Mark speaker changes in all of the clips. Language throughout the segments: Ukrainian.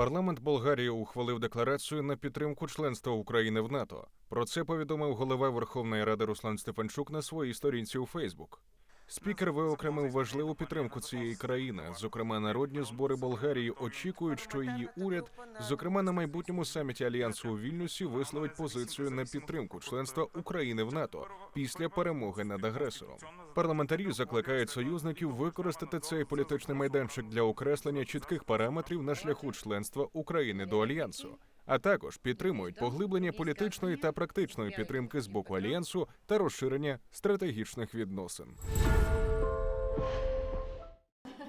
Speaker 1: Парламент Болгарії ухвалив декларацію на підтримку членства України в НАТО. Про це повідомив голова Верховної Ради Руслан Стефанчук на своїй сторінці у Фейсбук. Спікер виокремив важливу підтримку цієї країни. Зокрема, народні збори Болгарії очікують, що її уряд, зокрема на майбутньому саміті альянсу у Вільнюсі, висловить позицію на підтримку членства України в НАТО після перемоги над агресором. Парламентарі закликають союзників використати цей політичний майданчик для окреслення чітких параметрів на шляху членства України до альянсу. А також підтримують поглиблення політичної та практичної підтримки з боку альянсу та розширення стратегічних відносин.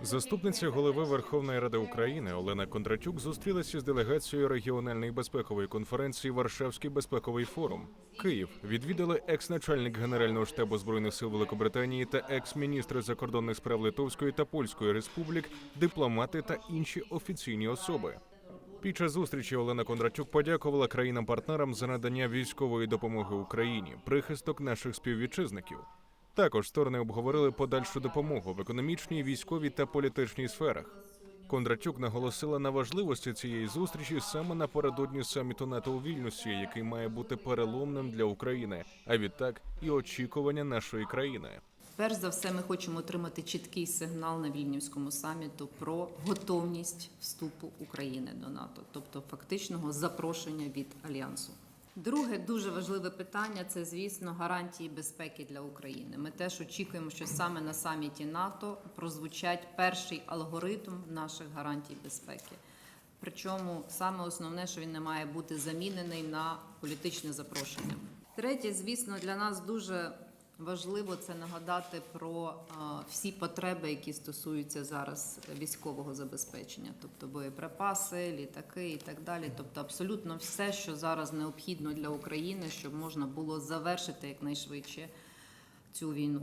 Speaker 1: Заступниця голови Верховної Ради України Олена Кондратюк зустрілася з делегацією регіональної безпекової конференції Варшавський безпековий форум. Київ відвідали екс-начальник Генерального штабу збройних сил Великобританії та екс-міністри закордонних справ Литовської та Польської республік, дипломати та інші офіційні особи. Під час зустрічі Олена Кондратюк подякувала країнам-партнерам за надання військової допомоги Україні, прихисток наших співвітчизників. Також сторони обговорили подальшу допомогу в економічній, військовій та політичній сферах. Кондратюк наголосила на важливості цієї зустрічі саме напередодні саміту НАТО у Вільнюсі, який має бути переломним для України, а відтак і очікування нашої країни.
Speaker 2: Перш за все, ми хочемо отримати чіткий сигнал на вільнюському саміту про готовність вступу України до НАТО, тобто фактичного запрошення від альянсу. Друге дуже важливе питання це, звісно, гарантії безпеки для України. Ми теж очікуємо, що саме на саміті НАТО прозвучать перший алгоритм наших гарантій безпеки. Причому саме основне, що він не має бути замінений на політичне запрошення. Третє, звісно, для нас дуже важливо це нагадати про всі потреби, які стосуються зараз військового забезпечення, тобто боєприпаси, літаки і так далі. Тобто, абсолютно все, що зараз необхідно для України, щоб можна було завершити якнайшвидше цю війну.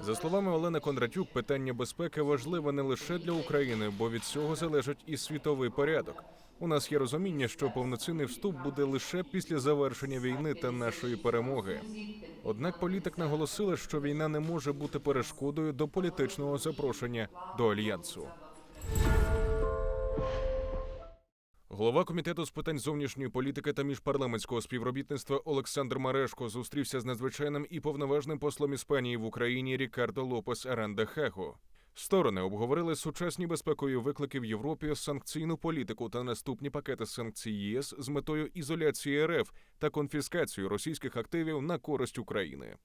Speaker 1: За словами Олени Кондратюк, питання безпеки важливе не лише для України, бо від цього залежить і світовий порядок. У нас є розуміння, що повноцінний вступ буде лише після завершення війни та нашої перемоги. Однак політик наголосила, що війна не може бути перешкодою до політичного запрошення до альянсу. Голова комітету з питань зовнішньої політики та міжпарламентського співробітництва Олександр Марешко зустрівся з надзвичайним і повноважним послом Іспанії в Україні Рікардо Лопес Аранда Хаго. Сторони обговорили сучасні безпекові виклики в Європі, санкційну політику та наступні пакети санкцій ЄС з метою ізоляції РФ та конфіскацію російських активів на користь України.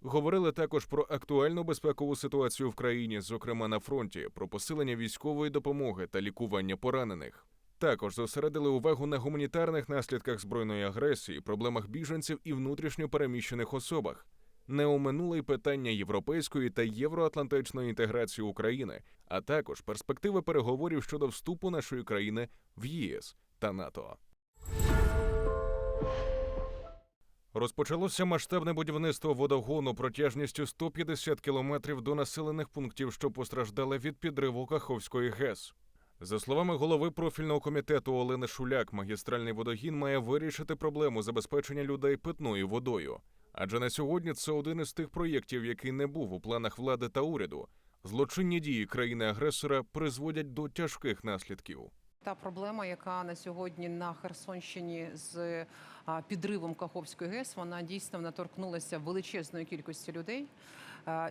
Speaker 1: Говорили також про актуальну безпекову ситуацію в країні, зокрема на фронті, про посилення військової допомоги та лікування поранених. Також зосередили увагу на гуманітарних наслідках збройної агресії, проблемах біженців і внутрішньо переміщених особах. Не оминули й питання європейської та євроатлантичної інтеграції України, а також перспективи переговорів щодо вступу нашої країни в ЄС та НАТО. Розпочалося масштабне будівництво водогону протяжністю 150 кілометрів до населених пунктів, що постраждали від підриву Каховської ГЕС. За словами голови профільного комітету Олени Шуляк, магістральний водогін має вирішити проблему забезпечення людей питною водою. Адже на сьогодні це один із тих проєктів, який не був у планах влади та уряду. Злочинні дії країни-агресора призводять до тяжких наслідків.
Speaker 3: Та проблема, яка на сьогодні на Херсонщині з підривом Каховської ГЕС, вона дійсно наторкнулася величезної кількості людей.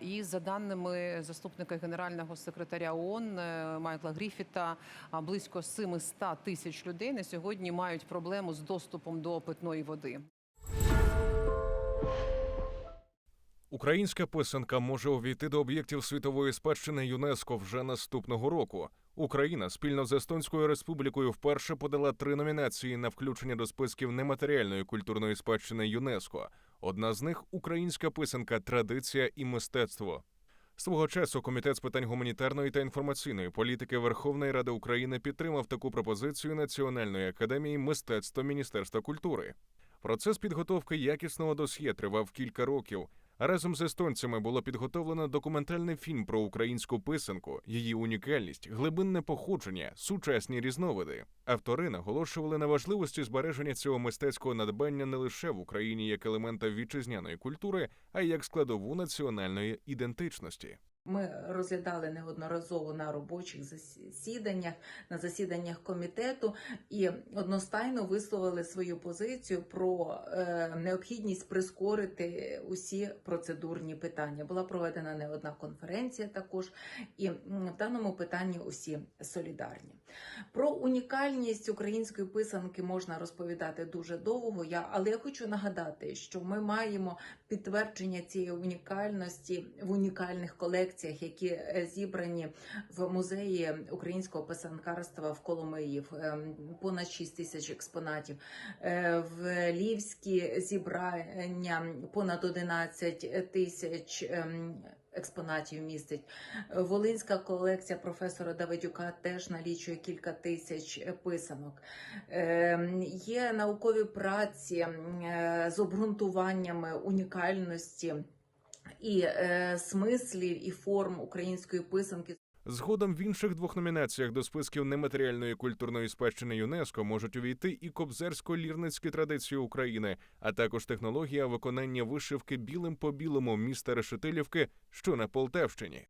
Speaker 3: І за даними заступника генерального секретаря ООН е, Майкла Гріфіта, близько 700 тисяч людей на сьогодні мають проблему з доступом до питної води.
Speaker 1: Українська писанка може увійти до об'єктів світової спадщини ЮНЕСКО вже наступного року. Україна спільно з Естонською республікою вперше подала три номінації на включення до списків нематеріальної культурної спадщини ЮНЕСКО. Одна з них українська писанка, традиція і мистецтво. Свого часу комітет з питань гуманітарної та інформаційної політики Верховної Ради України підтримав таку пропозицію Національної академії мистецтва Міністерства культури. Процес підготовки якісного досьє тривав кілька років. Разом з естонцями було підготовлено документальний фільм про українську писанку, її унікальність, глибинне походження, сучасні різновиди. Автори наголошували на важливості збереження цього мистецького надбання не лише в Україні як елемента вітчизняної культури, а й як складову національної ідентичності.
Speaker 4: Ми розглядали неодноразово на робочих засіданнях, на засіданнях комітету і одностайно висловили свою позицію про е, необхідність прискорити усі процедурні питання. Була проведена не одна конференція також, і в даному питанні усі солідарні. Про унікальність української писанки можна розповідати дуже довго. Я але я хочу нагадати, що ми маємо підтвердження цієї унікальності в унікальних колекціях, які е, зібрані в музеї українського писанкарства в Коломиї, ем, понад 6 тисяч експонатів. Е, В Львівські зібрання понад 11 тисяч. ем, Експонатів містить Волинська колекція професора Давидюка теж налічує кілька тисяч писанок. Е, Є наукові праці е, з обґрунтуваннями унікальності і е, смислів і форм української писанки.
Speaker 1: Згодом в інших двох номінаціях до списків нематеріальної культурної спадщини ЮНЕСКО можуть увійти і кобзарсько-лірницькі традиції України, а також технологія виконання вишивки білим по білому міста Решетилівки, що на Полтавщині.